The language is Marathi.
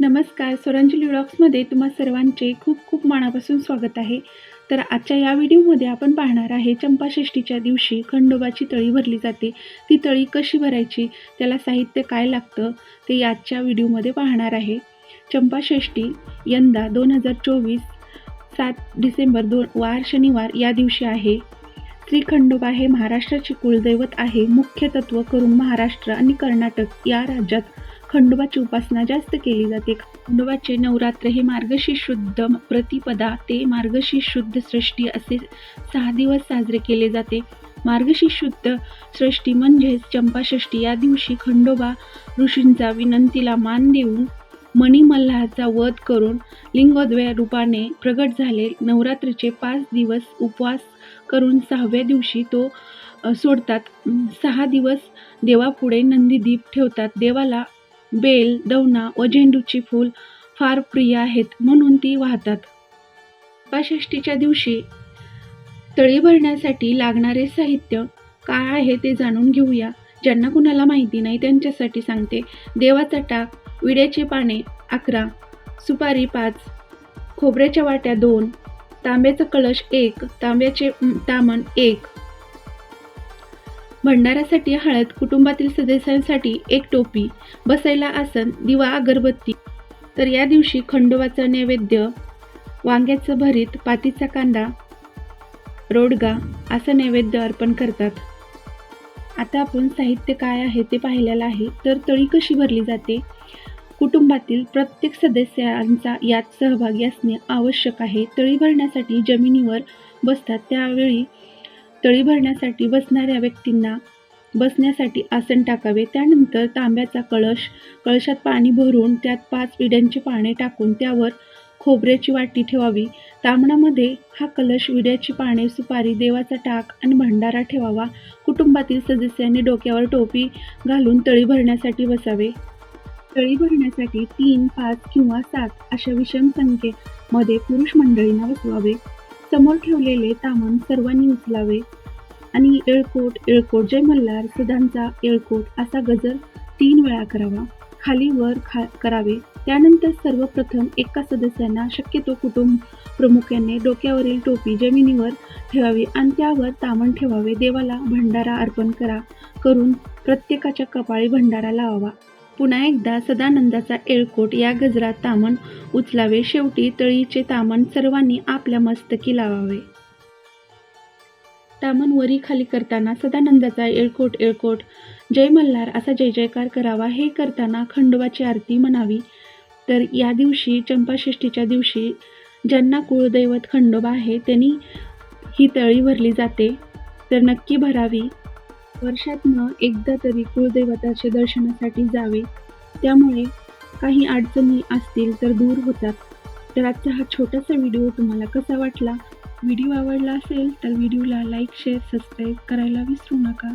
नमस्कार स्वरांजली व्लॉग्समध्ये तुम्हा सर्वांचे खूप खूप मनापासून स्वागत आहे. तर आजच्या या व्हिडिओमध्ये आपण पाहणार आहे चंपाषष्ठीच्या दिवशी खंडोबाची तळी भरली जाते. ती तळी कशी भरायची त्याला साहित्य काय लागतं ते आजच्या व्हिडिओमध्ये पाहणार आहे. चंपाषष्टी यंदा दोन हजार चोवीस सात डिसेंबर दोन वार शनिवार या दिवशी आहे. श्री खंडोबा हे महाराष्ट्राचे कुलदैवत आहे. मुख्य तत्व करून महाराष्ट्र आणि कर्नाटक या राज्यात खंडोबाची उपासना जास्त केली जाते. खंडोबाचे नवरात्र हे मार्गशीर्ष शुद्ध प्रतिपदा ते मार्गशीर्ष शुद्ध सृष्टी असे सहा दिवस साजरे केले जाते. मार्गशीर्ष शुद्ध सृष्टी म्हणजेच चंपाषष्ठी. या दिवशी खंडोबा ऋषींचा विनंतीला मान देऊन मणिमल्हाचा वध करून लिंगोद्वया रूपाने प्रगट झाले. नवरात्रीचे पाच दिवस उपवास करून सहाव्या दिवशी तो सोडतात. सहा दिवस देवापुढे नंदीदीप ठेवतात. देवाला बेल दवना व झेंडूची फूल फार प्रिय आहेत म्हणून ती वाहतात. पाषष्टीच्या दिवशी तळी भरण्यासाठी लागणारे साहित्य काय आहे ते जाणून घेऊया. ज्यांना कुणाला माहिती नाही त्यांच्यासाठी सांगते. देवाचा टाक विड्याची पाने अकरा सुपारी पाच खोबऱ्याच्या वाट्या दोन तांब्याचा कळश एक तांब्याचे तामण एक. भंडाऱ्यासाठी हळद कुटुंबातील सदस्यांसाठी एक टोपी बसायला आसन दिवा अगरबत्ती. तर या दिवशी खंडोबाचं नैवेद्य वांग्याचं भरीत पातीचा कांदा रोडगा असं नैवेद्य अर्पण करतात. आता आपण साहित्य काय आहे ते पाहिलेलं आहे. तर तळी कशी भरली जाते? कुटुंबातील प्रत्येक सदस्यांचा यात सहभागी असणे आवश्यक आहे. तळी भरण्यासाठी जमिनीवर बसतात. त्यावेळी तळी भरण्यासाठी बसणाऱ्या व्यक्तींना बसण्यासाठी आसन टाकावे. त्यानंतर तांब्याचा कळश कळशात पाणी भरून त्यात पाच विड्यांची पाने टाकून त्यावर खोबऱ्याची वाटी ठेवावी. तांबणामध्ये हा कलश विड्याची पाने सुपारी देवाचा टाक आणि भंडारा ठेवावा. कुटुंबातील सदस्यांनी डोक्यावर टोपी घालून तळी भरण्यासाठी बसावे. तळी भरण्यासाठी तीन पाच किंवा सात अशा विषम संख्येमध्ये पुरुष मंडळींना बसवावे. समोर ठेवलेले तामण सर्वांनी उचलावे. आणि येळकोट येळकोट जय मल्हार सदांचा येळकोट असा गजर तीन वेळा करावा. खाली वर खा करावे. त्यानंतर सर्वप्रथम एका सदस्यांना शक्यतो कुटुंब प्रमुखांनी डोक्यावरील टोपी जमिनीवर ठेवावी आणि त्यावर तामण ठेवावे. देवाला भंडारा अर्पण करा. करून प्रत्येकाच्या कपाळी भंडारा लावावा. पुन्हा एकदा सदानंदाचा एळकोट या गजरात तामण उचलावे. शेवटी तळीचे तामण सर्वांनी आपल्या मस्तकी लावावे. तामण वरी खाली करताना सदानंदाचा एळकोट एळकोट. जय मल्हार असा जय जयकार करावा. हे करताना खंडोबाची आरती म्हणावी. तर या दिवशी चंपाषष्ठीच्या दिवशी ज्यांना कुळदैवत खंडोबा आहे त्यांनी ही तळी भरली जाते. तर नक्की भरावी. वर्षातनं एकदा तरी कुळदेवताच्या दर्शनासाठी जावे. त्यामुळे काही अडचणी असतील तर दूर होतात. तर आजचा हा छोटासा व्हिडिओ तुम्हाला कसा वाटला? व्हिडिओ आवडला असेल तर व्हिडिओला लाईक शेअर सबस्क्राईब करायला विसरू नका.